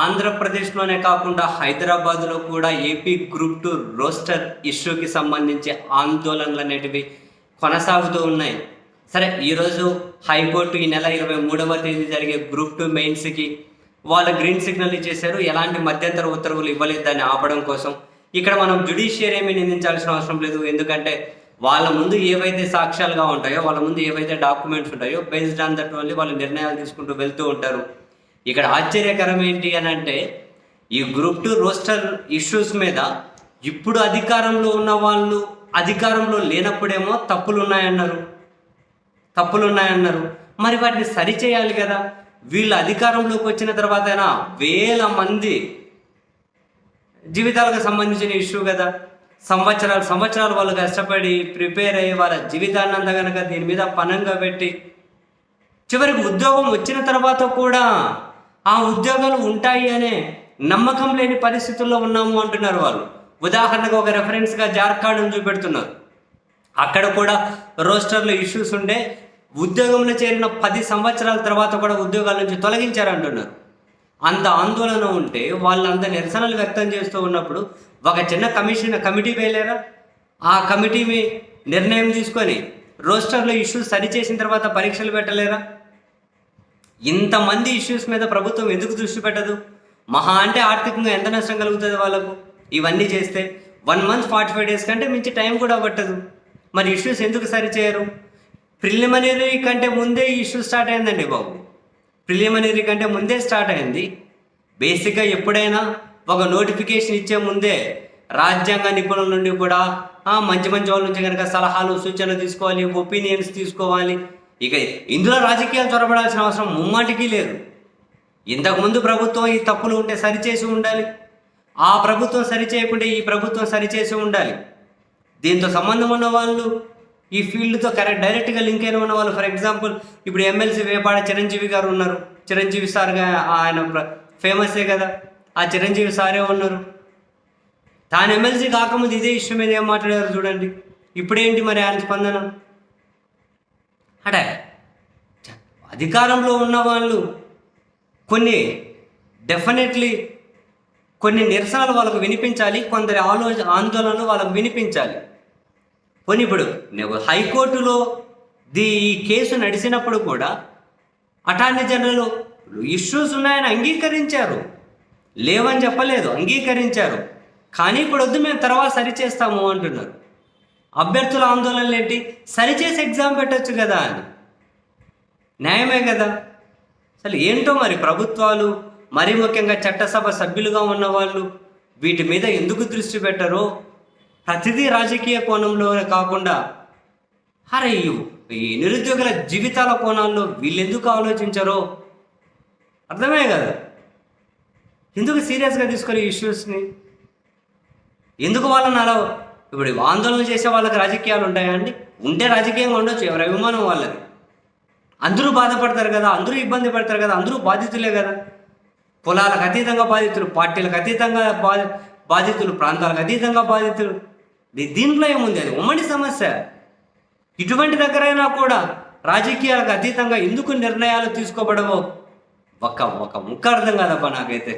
ఆంధ్రప్రదేశ్లోనే కాకుండా హైదరాబాద్లో కూడా ఏపీ గ్రూప్ టూ రోస్టర్ ఇష్యూకి సంబంధించి ఆందోళనలు అనేటివి కొనసాగుతూ ఉన్నాయి. సరే ఈరోజు హైకోర్టు ఈ నెల ఇరవై మూడవ తేదీ జరిగే గ్రూప్ టూ మెయిన్స్కి వాళ్ళు గ్రీన్ సిగ్నల్ ఇచ్చేశారు. ఎలాంటి మధ్యంతర ఉత్తర్వులు ఇవ్వలేదు దాన్ని ఆపడం కోసం. ఇక్కడ మనం జుడిషియర్ ఏమీ నిందించాల్సిన అవసరం లేదు. ఎందుకంటే వాళ్ళ ముందు ఏవైతే సాక్ష్యాలుగా ఉంటాయో వాళ్ళ ముందు ఏవైతే డాక్యుమెంట్స్ ఉంటాయో బేస్డ్ ఆన్ దట్ ఓన్లీ వాళ్ళు నిర్ణయాలు తీసుకుంటూ వెళ్తూ ఉంటారు. ఇక్కడ ఆశ్చర్యకరం ఏంటి అని అంటే ఈ గ్రూప్ టూ రోస్టర్ ఇష్యూస్ మీద ఇప్పుడు అధికారంలో ఉన్న వాళ్ళు అధికారంలో లేనప్పుడేమో తప్పులు ఉన్నాయన్నారు. తప్పులు ఉన్నాయన్నారు. మరి వాటిని సరిచేయాలి కదా. వీళ్ళు అధికారంలోకి వచ్చిన తర్వాతైనా వేల మంది జీవితాలకు సంబంధించిన ఇష్యూ కదా. సంవత్సరాలు సంవత్సరాలు వాళ్ళు కష్టపడి ప్రిపేర్ అయ్యి వాళ్ళ జీవితాన్ని అంతా కనుక దీని మీద పనంగా పెట్టి చివరికి ఉద్యోగం వచ్చిన తర్వాత కూడా ఆ ఉద్యోగాలు ఉంటాయి అనే నమ్మకం లేని పరిస్థితుల్లో ఉన్నాము అంటున్నారు వాళ్ళు. ఉదాహరణకు ఒక రెఫరెన్స్గా జార్ఖండ్ చూపెడుతున్నారు. అక్కడ కూడా రోస్టర్లో ఇష్యూస్ ఉండే ఉద్యోగంలో చేరిన పది సంవత్సరాల తర్వాత కూడా ఉద్యోగాల నుంచి తొలగించారంటున్నారు. అంత ఆందోళన ఉంటే వాళ్ళంత నిరసనలు వ్యక్తం చేస్తూ ఉన్నప్పుడు ఒక చిన్న కమిషన్ కమిటీ వేయలేరా? ఆ కమిటీ మీ నిర్ణయం తీసుకొని రోస్టర్లో ఇష్యూస్ సరిచేసిన తర్వాత పరీక్షలు పెట్టలేరా? ఇంతమంది ఇష్యూస్ మీద ప్రభుత్వం ఎందుకు దృష్టి పెట్టదు? మహా అంటే ఆర్థికంగా ఎంత నష్టం కలుగుతుంది వాళ్ళకు? ఇవన్నీ చేస్తే one month forty five days కంటే మించి టైం కూడా పట్టదు. మరి ఇష్యూస్ ఎందుకు సరిచేయరు? ప్రిలిమినరీ కంటే ముందే ఇష్యూస్ ఇష్యూ స్టార్ట్ అయిందండి బాబు. ప్రిలిమినరీ కంటే ముందే స్టార్ట్ అయింది. బేసిక్గా ఎప్పుడైనా ఒక నోటిఫికేషన్ ఇచ్చే ముందే రాజ్యాంగ నిపుణుల నుండి కూడా మంచి మంచి వాళ్ళ నుంచి కనుక సలహాలు సూచనలు తీసుకోవాలి ఒపీనియన్స్ తీసుకోవాలి ఇక ఇందులో రాజకీయాలు చొరబడాల్సిన అవసరం ముమ్మాటికి లేదు. ఇంతకుముందు ప్రభుత్వం ఈ తప్పులు ఉంటే సరిచేసి ఉండాలి. ఆ ప్రభుత్వం సరిచేయకుంటే ఈ ప్రభుత్వం సరిచేసి ఉండాలి. దీంతో సంబంధం ఉన్న వాళ్ళు ఈ ఫీల్డ్తో కరెక్ట్ డైరెక్ట్గా లింక్ అయిన ఉన్న వాళ్ళు ఫర్ ఎగ్జాంపుల్ ఇప్పుడు ఎమ్మెల్సీ వేపాడ చిరంజీవి గారు ఉన్నారు. చిరంజీవి సార్గా ఆయన ఫేమసే కదా. ఆ చిరంజీవి సారే ఉన్నారు. తాను ఎమ్మెల్సీ కాకముందు ఇదే ఇష్యూ మీద ఏం మాట్లాడారు చూడండి. ఇప్పుడేంటి మరి ఆయన స్పందన? అడే అధికారంలో ఉన్న వాళ్ళు కొన్ని డెఫినెట్లీ కొన్ని నిరసనలు వాళ్ళకు వినిపించాలి కొందరి ఆలోచన ఆందోళనలు వాళ్ళకు వినిపించాలి. పోనీ ఇప్పుడు హైకోర్టులో ది ఈ కేసు నడిచినప్పుడు కూడా అటార్నీ జనరల్ ఇష్యూస్ ఉన్నాయని అంగీకరించారు. లేవని చెప్పలేదు అంగీకరించారు. కానీ ఇప్పుడు వద్దు మేము తర్వాత సరిచేస్తాము అంటున్నారు. అభ్యర్థుల ఆందోళనలు ఏంటి? సరిచేసి ఎగ్జామ్ పెట్టచ్చు కదా అని. న్యాయమే కదా. అసలు ఏంటో మరి ప్రభుత్వాలు మరీ ముఖ్యంగా చట్టసభ సభ్యులుగా ఉన్నవాళ్ళు వీటి మీద ఎందుకు దృష్టి పెట్టరో? ప్రతిదీ రాజకీయ కోణంలోనే కాకుండా అరే ఈ- ఈ నిరుద్యోగుల జీవితాల కోణాల్లో వీళ్ళు ఎందుకు ఆలోచించరో? అర్థమే కదా. ఎందుకు సీరియస్గా తీసుకొని ఇష్యూస్ని? ఎందుకు వాళ్ళని అలా ఇప్పుడు ఆందోళన చేసే వాళ్ళకి రాజకీయాలు ఉంటాయా అండి? ఉంటే రాజకీయంగా ఉండొచ్చు ఎవరి అభిమానం వాళ్ళది. అందరూ బాధపడతారు కదా అందరూ ఇబ్బంది పడతారు కదా అందరూ బాధితులే కదా. కులాలకు అతీతంగా బాధితులు పార్టీలకు అతీతంగా బాధ బాధితులు ప్రాంతాలకు అతీతంగా బాధితులు. దీంట్లో ఏముంది? అది ఉమ్మడి సమస్య. ఇటువంటి దగ్గరైనా కూడా రాజకీయాలకు అతీతంగా ఎందుకు నిర్ణయాలు తీసుకోబడవో ఒక ఒక ముక్క అర్థం కాదప్ప నాకైతే.